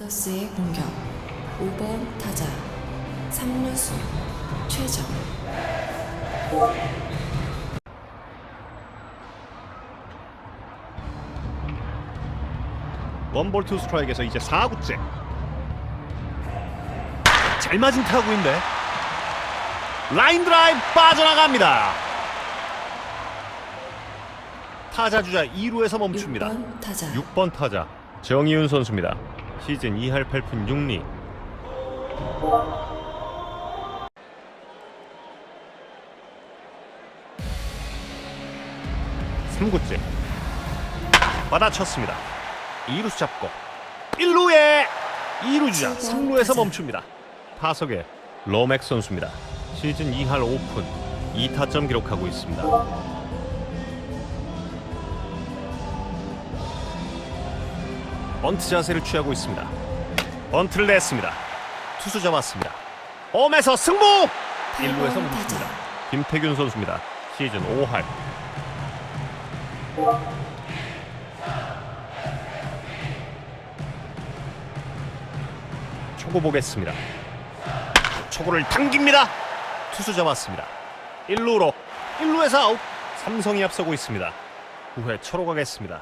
더스의 공격. 5번 타자. 3루수 최정. 원볼 투 스트라이크에서 이제 4구째. 잘 맞은 타구인데. 라인 드라이브 빠져나갑니다. 타자 주자 2루에서 멈춥니다. 6번 타자. 6번 타자. 정희윤 선수입니다 시즌 2할 8푼 6리. 삼구째. 받아쳤습니다. 2루수 잡고 1루에 2루 주자 3루에서 멈춥니다. 타석에 로맥 선수입니다. 시즌 2할 5푼 2타점 기록하고 있습니다 번트 자세를 취하고 있습니다. 번트를 냈습니다. 투수 잡았습니다. 홈에서 승부! 1루에서 타자. 멈춥니다. 김태균 선수입니다. 시즌 5할. 초구 보겠습니다. 초구를 당깁니다. 투수 잡았습니다. 1루로 1루에서 아웃. 삼성이 앞서고 있습니다. 9회 초로 가겠습니다.